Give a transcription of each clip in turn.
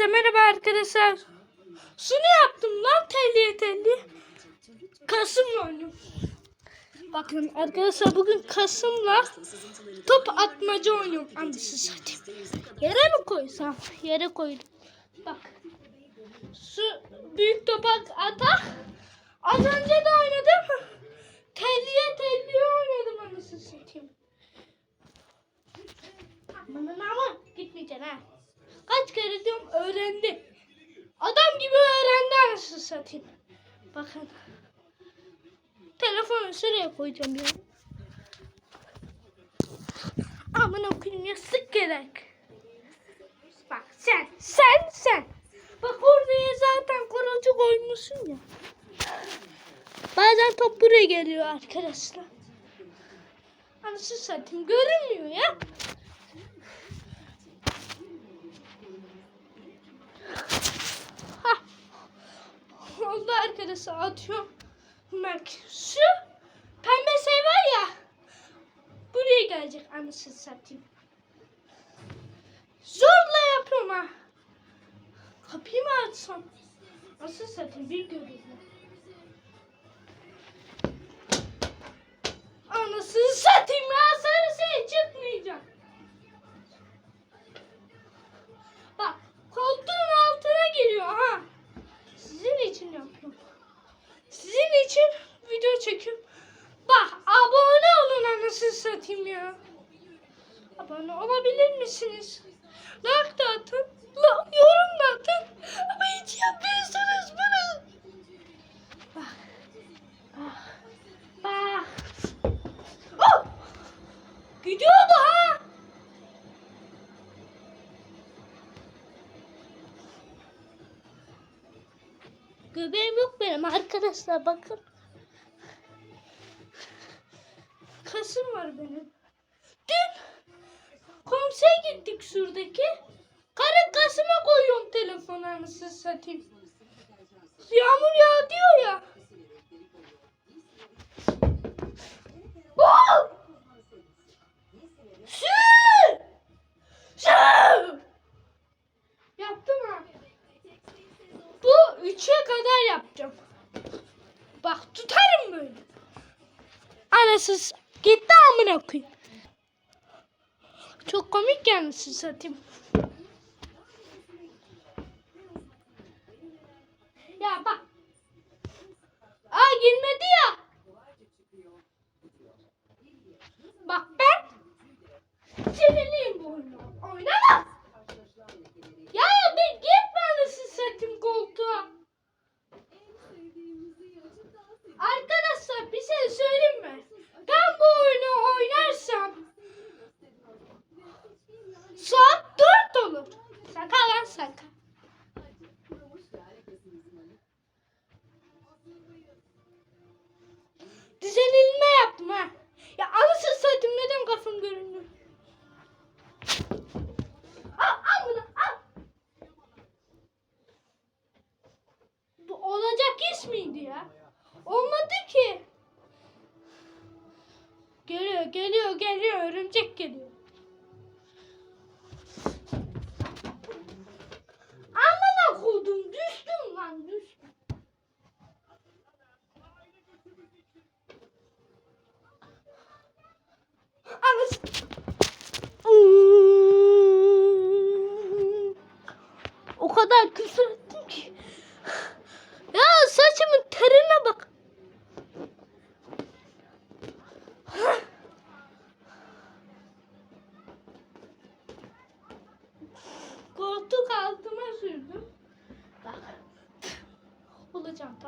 Hepinize merhaba arkadaşlar. Şunu yaptım lan telliye telli. Kasım'la oynuyorum. Bakın arkadaşlar bugün Kasım'la top atmaca oynuyorum. Anlısı satayım. Yere mi koysam? Yere koydum. Bak. Şu büyük topa ata. Az önce de oynadım. Telliye telliye oynadım anlısı satayım. Aman gitmeyeceksin ha. Kaç kere diyorum öğrendi. Adam gibi öğrendi anasını satayım. Bakın. Telefonu şuraya koyacağım ya. Aman okuyayım ya sık gerek. Bak sen, sen, sen. Bak oraya zaten kurucu koymuşsun ya. Bazen top buraya geliyor arkadaşlar. Anasını satayım görünmüyor ya. Hah. Oldu arkadaşlar atıyorum. Bak şu pembe şey var ya. Buraya gelecek anasını satayım. Zorla yapıyorum ha. Kapıyı mı açsam? Nasıl satayım bir göreyim. Anasını satayım ya sarı şey çıkmayacak. Bak koltuğun altına giriyor ha. Sizin için yapıyorum. Arkadaşlar bakın. Kasım var benim. Dün komiseye gittik şuradaki. Karın kasıma koyuyorum telefonu anasını satayım. Yağmur yağ diyor ya. Oh! Şu! Şu! Yaptım ha. Bu üçe kadar yapacağım. Bak tutarım böyle. Anasız gitti amına koyayım. Çok komik gelmişsin satayım. Ya bak. Aa girmedi ya. Bak ben sinirliyim bu oyunu. Oynamaz. Ya bir gitme anasını satayım koltuğa. Arkadaşlar bir şey söyleyeyim mi?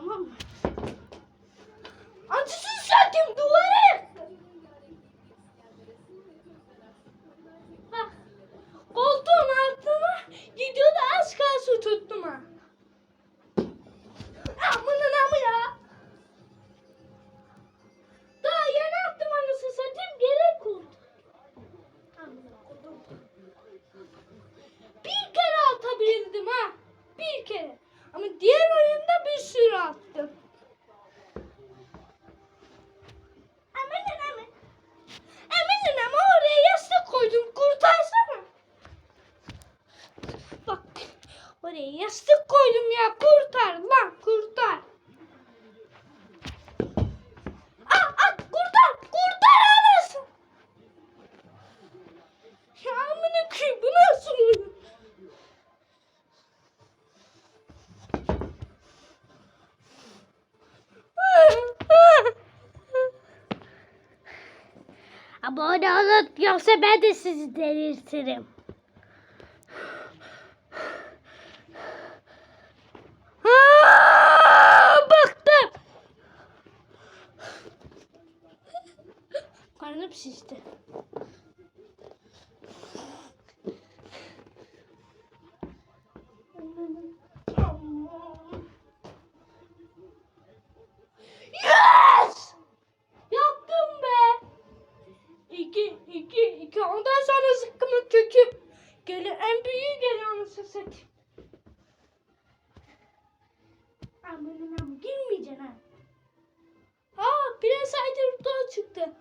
Tamam mı? Abone olun yoksa ben de sizi delirtirim. Aa, bıktım. Karnım şişti. Yes! Yaptım be. İki, iki, iki. Ondan sonra zıkkımın kökü. Geliyor, en büyüğü geliyor anasını satayım. Amanın ama girmeyeceksin ha. Aa Prens Aydınlık'ta çıktı.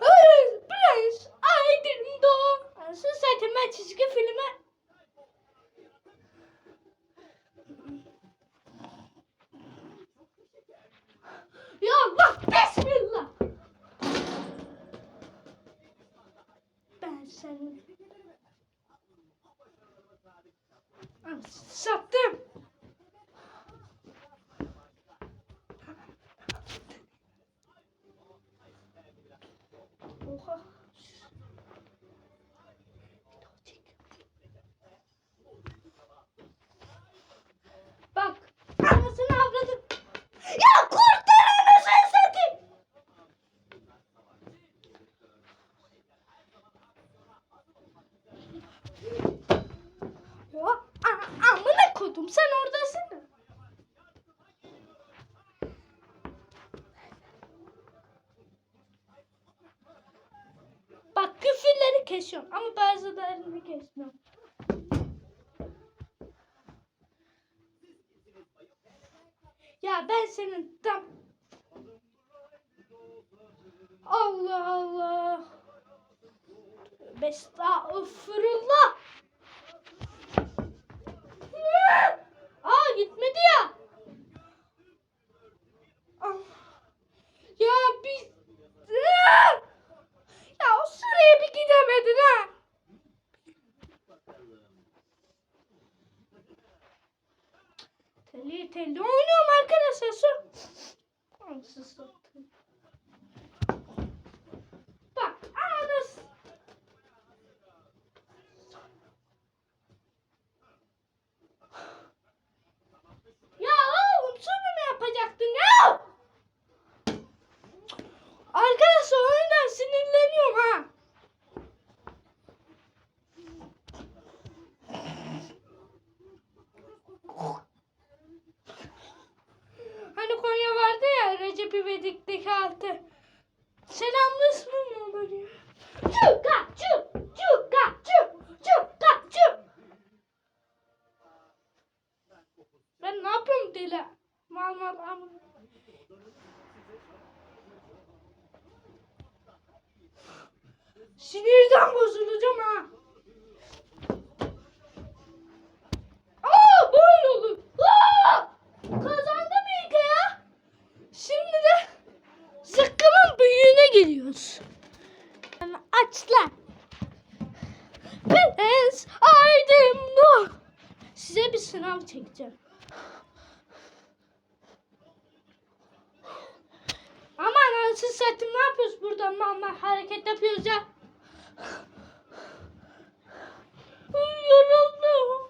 Ay, Prens Aydınlık. Anasını satayım ben çizgi filme. Ya Allah bismillah. Ben seni... Ay, Sattım. Oha. Bak. Anasını avradım. Ya kurtar anasını satayım. Ya a- amına kodum sen oradasın. Bak küfürleri kesiyorum ama bazılarını kesmiyorum. Ya ben senin tam Allah Allah. Estağfurullah. Aa gitmedi ya. Ah. Ya biz ya o sıraya bir gidemedin ha. Telli oynuyorum arkadaşlar. Su. Anasını satayım. Bak anasını. Ya oğlum şunu mu yapacaktın ya? Arkadaşlar oyundan sinirleniyorum ha. Hani Konya vardı ya Recep Altı. Selamlı mi olur ya? Çuka çuk çuka çuk çuka çuk. Ben ne yapıyorum deli? Mal mal ama. Sinirden bozulacağım ha. Aa böyle olur. Aa! Kazandım geliyoruz. Aç lan. Prens Aydınlı. Size bir sınav çekeceğim. Aman anasını satayım ne yapıyoruz burada? Mama hareket yapıyoruz ya. Yoruldum.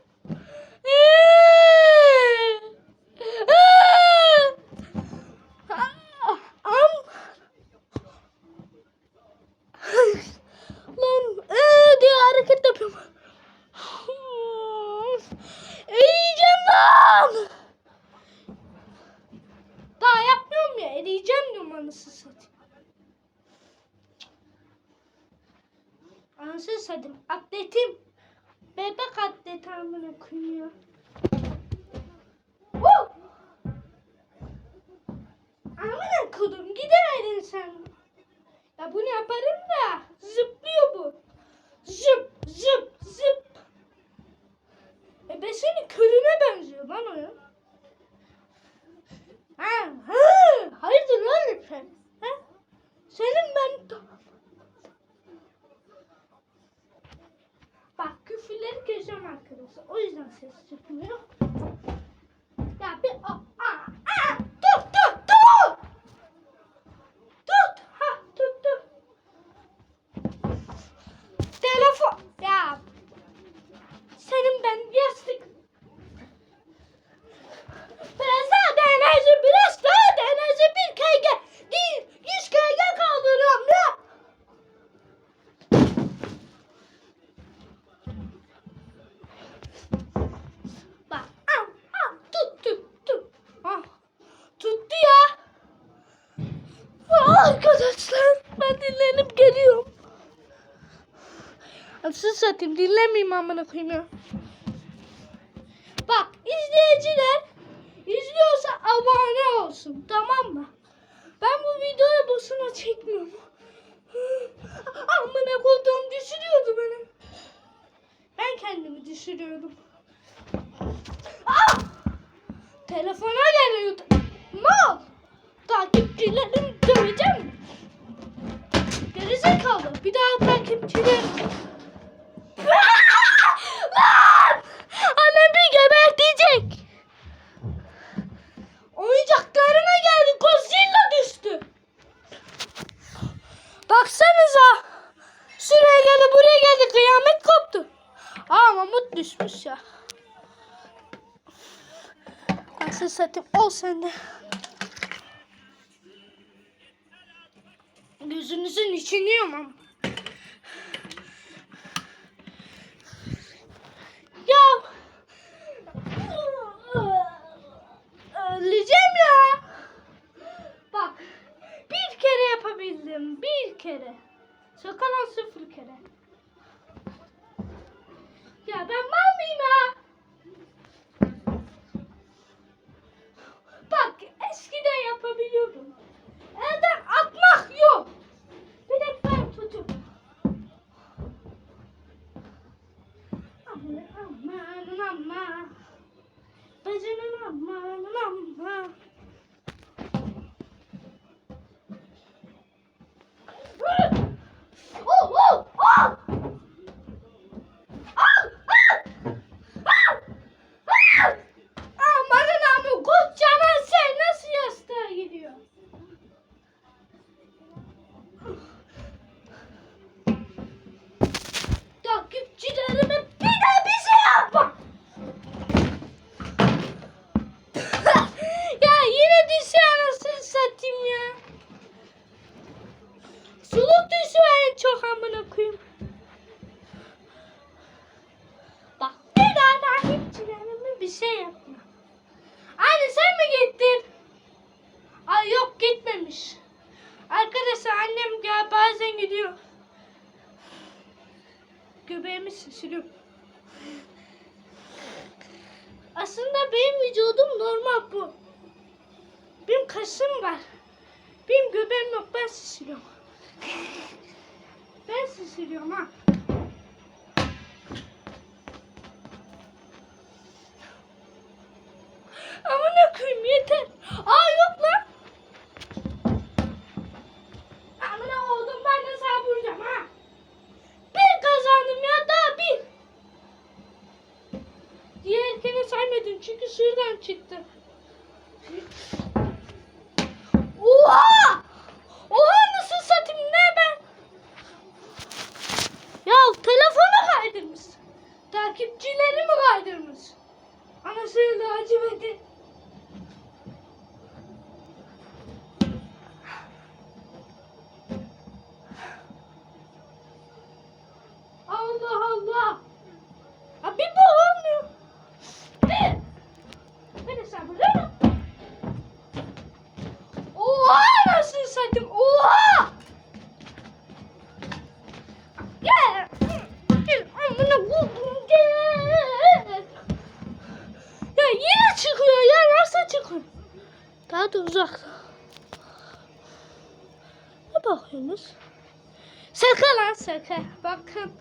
anlatayım dinlemeyeyim amına koyayım. Bak izleyiciler izliyorsa abone olsun tamam mı? Ben bu videoyu boşuna çekmiyorum. amına koyduğum düşürüyordu beni. Ben kendimi düşürüyordum. Ah! Telefona geliyordu. Ne oldu? takipçilerini döveceğim. Gerizekalı. Bir daha takipçilerini Annem bir geber diyecek. Oyuncaklarına geldi. Godzilla düştü. Baksanıza. Şuraya geldi buraya geldi. Kıyamet koptu. Aa mamut düşmüş ya. Nasıl satayım? Ol sende. ಹಾಕ್ತಾರೆ öksürüyorum. Aslında benim vücudum normal bu. Benim kaşım var. Benim göbeğim yok. Ben şişiriyorum. ben şişiriyorum ha. uzak. Ne bakıyorsunuz? Saka lan saka. Bakın.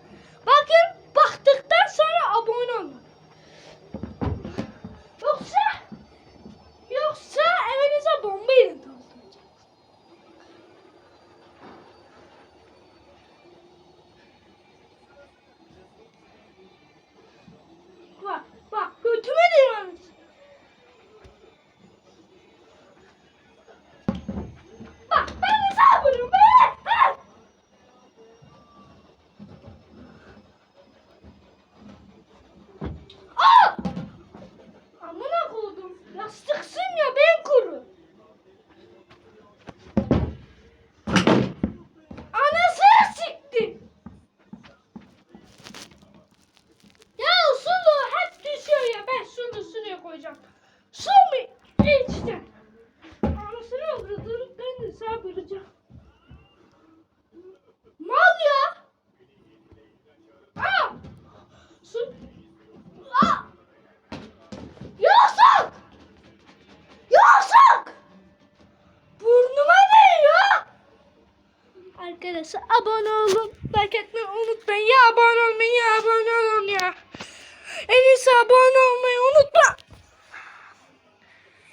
İyisi abone olmayı unutma.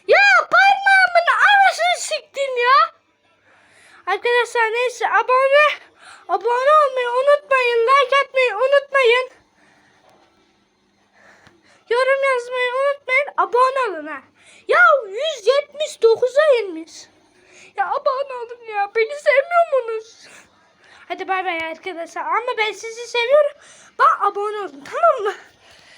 Ya parmağımın arasını siktin ya. Arkadaşlar neyse abone abone olmayı unutmayın. Like etmeyi unutmayın. Yorum yazmayı unutmayın. Abone olun ha. Ya 179'a inmiş. Ya abone olun ya. Beni sevmiyor musunuz? Hadi bay bay arkadaşlar. Ama ben sizi seviyorum. Bak abone olun tamam mı?